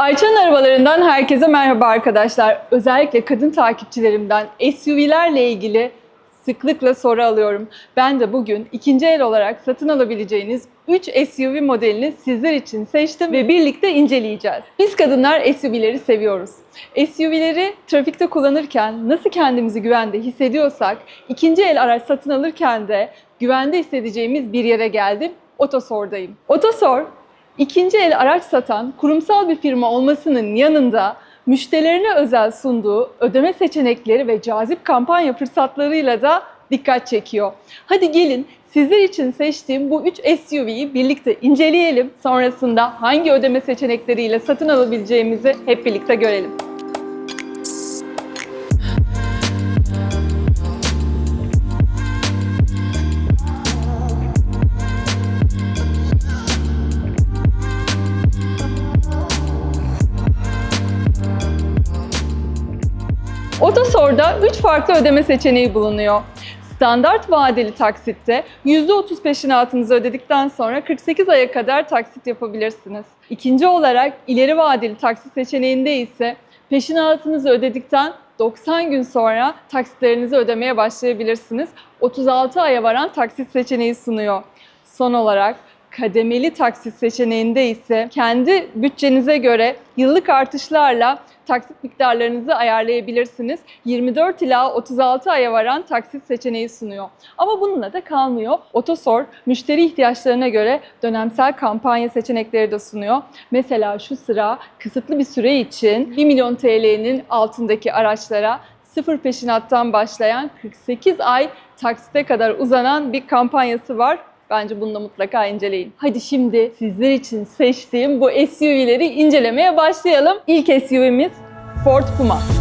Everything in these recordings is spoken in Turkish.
Ayça'nın arabalarından herkese merhaba arkadaşlar. Özellikle kadın takipçilerimden SUV'lerle ilgili sıklıkla soru alıyorum. Ben de bugün ikinci el olarak satın alabileceğiniz 3 SUV modelini sizler için seçtim ve birlikte inceleyeceğiz. Biz kadınlar SUV'leri seviyoruz. SUV'leri trafikte kullanırken nasıl kendimizi güvende hissediyorsak, ikinci el araç satın alırken de güvende hissedeceğimiz bir yere geldim. Otosor'dayım. Otosor, İkinci el araç satan kurumsal bir firma olmasının yanında müşterilerine özel sunduğu ödeme seçenekleri ve cazip kampanya fırsatlarıyla da dikkat çekiyor. Hadi gelin sizler için seçtiğim bu 3 SUV'yi birlikte inceleyelim. Sonrasında hangi ödeme seçenekleriyle satın alabileceğimizi hep birlikte görelim. Otosor'da 3 farklı ödeme seçeneği bulunuyor. Standart vadeli taksitte %30 peşinatınızı ödedikten sonra 48 aya kadar taksit yapabilirsiniz. İkinci olarak ileri vadeli taksit seçeneğinde ise peşinatınızı ödedikten 90 gün sonra taksitlerinizi ödemeye başlayabilirsiniz. 36 aya varan taksit seçeneği sunuyor. Son olarak kademeli taksit seçeneğinde ise kendi bütçenize göre yıllık artışlarla taksit miktarlarınızı ayarlayabilirsiniz. 24 ila 36 aya varan taksit seçeneği sunuyor. Ama bununla da kalmıyor. Otosor müşteri ihtiyaçlarına göre dönemsel kampanya seçenekleri de sunuyor. Mesela şu sıra kısıtlı bir süre için 1 milyon TL'nin altındaki araçlara sıfır peşinattan başlayan 48 ay taksite kadar uzanan bir kampanyası var. Bence bunu da mutlaka inceleyin. Hadi şimdi sizler için seçtiğim bu SUV'leri incelemeye başlayalım. İlk SUV'miz Ford Puma.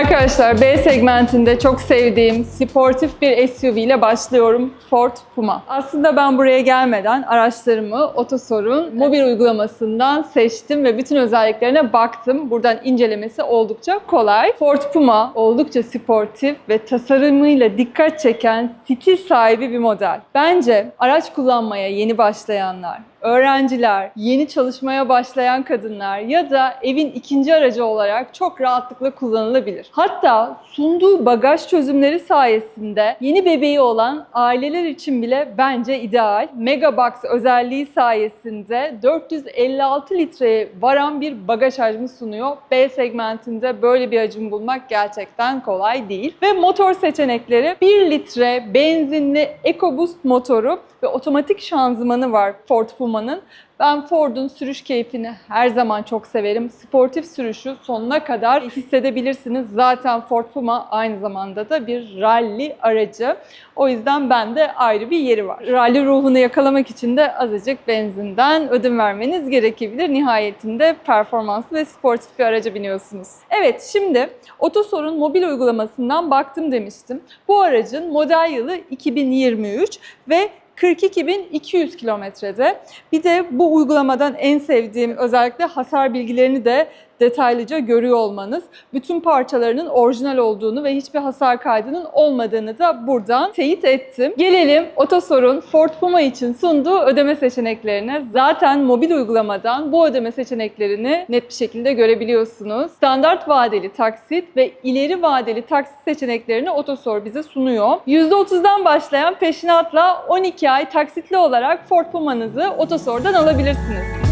Arkadaşlar B segmentinde çok sevdiğim sportif bir SUV ile başlıyorum. Ford Puma. Aslında ben buraya gelmeden araçlarımı Otosor'un mobil uygulamasından seçtim ve bütün özelliklerine baktım. Buradan incelemesi oldukça kolay. Ford Puma oldukça sportif ve tasarımıyla dikkat çeken stil sahibi bir model. Bence araç kullanmaya yeni başlayanlar, öğrenciler, yeni çalışmaya başlayan kadınlar ya da evin ikinci aracı olarak çok rahatlıkla kullanılabilir. Hatta sunduğu bagaj çözümleri sayesinde yeni bebeği olan aileler için bile bence ideal. Megabox özelliği sayesinde 456 litreye varan bir bagaj hacmi sunuyor. B segmentinde böyle bir hacim bulmak gerçekten kolay değil. Ve motor seçenekleri 1 litre benzinli EcoBoost motoru ve otomatik şanzımanı var Ford Puma'nın. Ben Ford'un sürüş keyfini her zaman çok severim. Sportif sürüşü sonuna kadar hissedebilirsiniz. Zaten Ford Puma aynı zamanda da bir rally aracı. O yüzden bende ayrı bir yeri var. Rally ruhunu yakalamak için de azıcık benzinden ödün vermeniz gerekebilir. Nihayetinde performanslı ve sportif bir araca biniyorsunuz. Evet şimdi Otosor'un mobil uygulamasından baktım demiştim. Bu aracın model yılı 2023 ve 42.200 kilometrede. Bir de bu uygulamadan en sevdiğim özellikle hasar bilgilerini de detaylıca görüyor olmanız. Bütün parçalarının orijinal olduğunu ve hiçbir hasar kaydının olmadığını da buradan teyit ettim. Gelelim Otosor'un Ford Puma için sunduğu ödeme seçeneklerine. Zaten mobil uygulamadan bu ödeme seçeneklerini net bir şekilde görebiliyorsunuz. Standart vadeli taksit ve ileri vadeli taksit seçeneklerini Otosor bize sunuyor. %30'dan başlayan peşinatla 12 ay taksitli olarak Ford Puma'nızı Otosor'dan alabilirsiniz.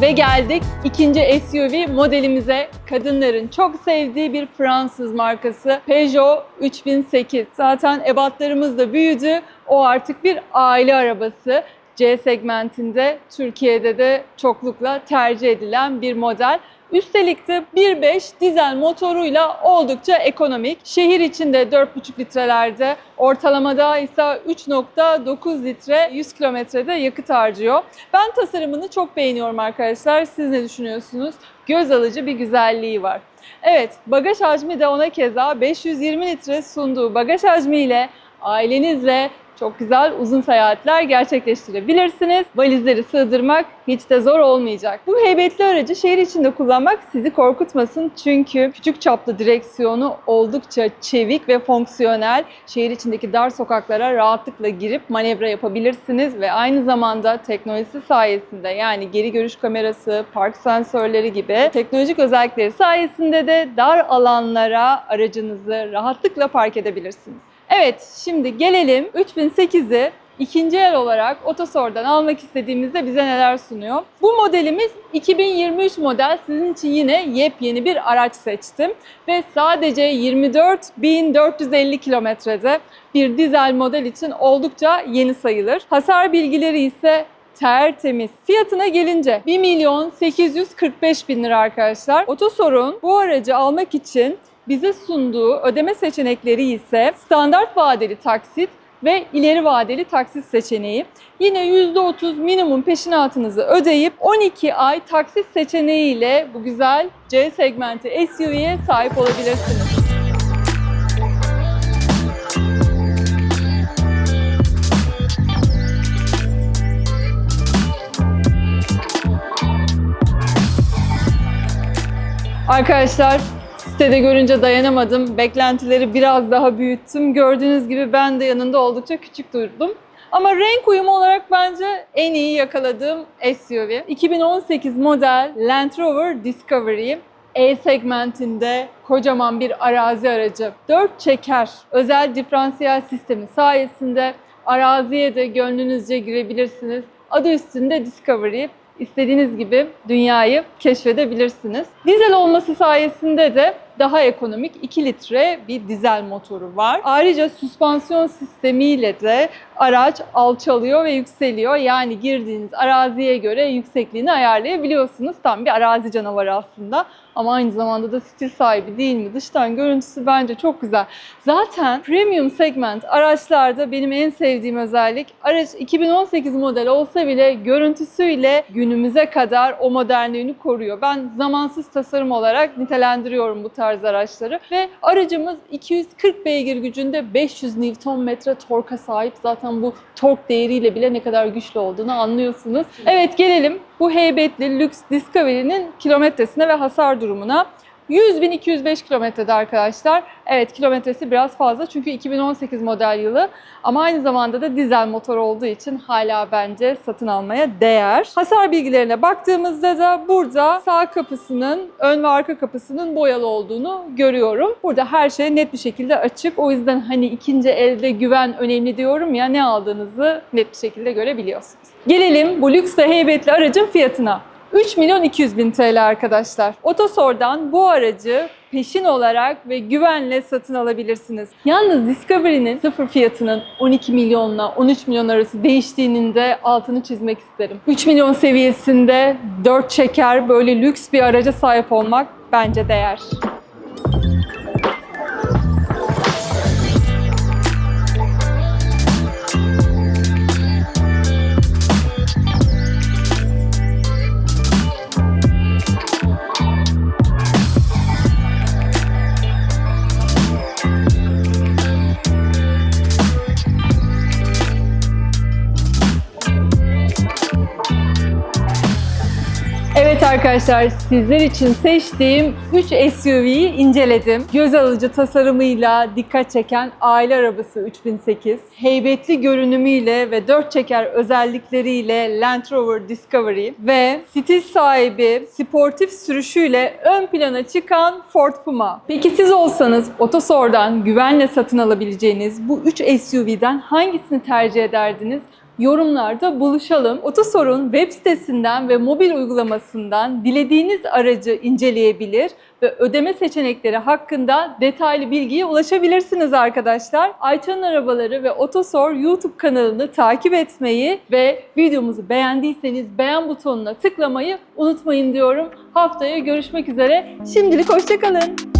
Ve geldik ikinci SUV modelimize. Kadınların çok sevdiği bir Fransız markası Peugeot 3008. Zaten ebatlarımız da büyüdü. O artık bir aile arabası. C segmentinde Türkiye'de de çoklukla tercih edilen bir model. Üstelik de 1.5 dizel motoruyla oldukça ekonomik. Şehir içinde 4.5 litrelerde, ortalamada ise 3.9 litre 100 kilometrede yakıt harcıyor. Ben tasarımını çok beğeniyorum arkadaşlar. Siz ne düşünüyorsunuz? Göz alıcı bir güzelliği var. Evet, bagaj hacmi de ona keza 520 litre sunduğu bagaj hacmiyle ailenizle çok güzel uzun seyahatler gerçekleştirebilirsiniz. Valizleri sığdırmak hiç de zor olmayacak. Bu heybetli aracı şehir içinde kullanmak sizi korkutmasın çünkü küçük çaplı direksiyonu oldukça çevik ve fonksiyonel. Şehir içindeki dar sokaklara rahatlıkla girip manevra yapabilirsiniz ve aynı zamanda teknolojisi sayesinde yani geri görüş kamerası, park sensörleri gibi teknolojik özellikleri sayesinde de dar alanlara aracınızı rahatlıkla park edebilirsiniz. Evet, şimdi gelelim 3008'i ikinci el olarak Otosor'dan almak istediğimizde bize neler sunuyor? Bu modelimiz 2023 model. Sizin için yine yepyeni bir araç seçtim. Ve sadece 24.450 kilometrede bir dizel model için oldukça yeni sayılır. Hasar bilgileri ise tertemiz. Fiyatına gelince 1 milyon 845 bin lira arkadaşlar. Otosor'un bu aracı almak için bize sunduğu ödeme seçenekleri ise standart vadeli taksit ve ileri vadeli taksit seçeneği. Yine %30 minimum peşinatınızı ödeyip 12 ay taksit seçeneğiyle bu güzel C segmenti SUV'ye sahip olabilirsiniz. Arkadaşlar sitede görünce dayanamadım. Beklentileri biraz daha büyüttüm. Gördüğünüz gibi ben de yanında oldukça küçük durdum. Ama renk uyumu olarak bence en iyi yakaladığım SUV. 2018 model Land Rover Discovery. E segmentinde kocaman bir arazi aracı. 4 çeker özel diferansiyel sistemi sayesinde araziye de gönlünüzce girebilirsiniz. Adı üstünde Discovery istediğiniz gibi dünyayı keşfedebilirsiniz. Dizel olması sayesinde de daha ekonomik 2 litre bir dizel motoru var. Ayrıca süspansiyon sistemiyle de araç alçalıyor ve yükseliyor. Yani girdiğiniz araziye göre yüksekliğini ayarlayabiliyorsunuz. Tam bir arazi canavarı aslında. Ama aynı zamanda da stil sahibi değil mi? Dıştan görüntüsü bence çok güzel. Zaten premium segment araçlarda benim en sevdiğim özellik araç 2018 model olsa bile görüntüsüyle günümüze kadar o modernliğini koruyor. Ben zamansız tasarım olarak nitelendiriyorum bu tarz araçları ve aracımız 240 beygir gücünde 500 Nm torka sahip. Zaten bu tork değeriyle bile ne kadar güçlü olduğunu anlıyorsunuz. Evet gelelim bu heybetli lüks Discovery'nin kilometresine ve hasar durumuna. 100.205 kilometrede arkadaşlar. Evet kilometresi biraz fazla çünkü 2018 model yılı ama aynı zamanda da dizel motor olduğu için hala bence satın almaya değer. Hasar bilgilerine baktığımızda da burada sağ kapısının ön ve arka kapısının boyalı olduğunu görüyorum. Burada her şey net bir şekilde açık. O yüzden hani ikinci elde güven önemli diyorum ya ne aldığınızı net bir şekilde görebiliyorsunuz. Gelelim bu lüks ve heybetli aracın fiyatına. 3 milyon 200 bin TL arkadaşlar. Otosor'dan bu aracı peşin olarak ve güvenle satın alabilirsiniz. Yalnız Discovery'nin sıfır fiyatının 12 milyonla 13 milyon arası değiştiğinin de altını çizmek isterim. 3 milyon seviyesinde 4 çeker böyle lüks bir araca sahip olmak bence değer. Arkadaşlar sizler için seçtiğim 3 SUV'yi inceledim. Göz alıcı tasarımıyla dikkat çeken aile arabası 3008, heybetli görünümüyle ve 4 çeker özellikleriyle Land Rover Discovery ve stil sahibi sportif sürüşüyle ön plana çıkan Ford Puma. Peki siz olsanız Otosor'dan güvenle satın alabileceğiniz bu 3 SUV'den hangisini tercih ederdiniz? Yorumlarda buluşalım. Otosor'un web sitesinden ve mobil uygulamasından dilediğiniz aracı inceleyebilir ve ödeme seçenekleri hakkında detaylı bilgiye ulaşabilirsiniz arkadaşlar. Ayça'nın Arabaları ve Otosor YouTube kanalını takip etmeyi ve videomuzu beğendiyseniz beğen butonuna tıklamayı unutmayın diyorum. Haftaya görüşmek üzere. Şimdilik hoşçakalın.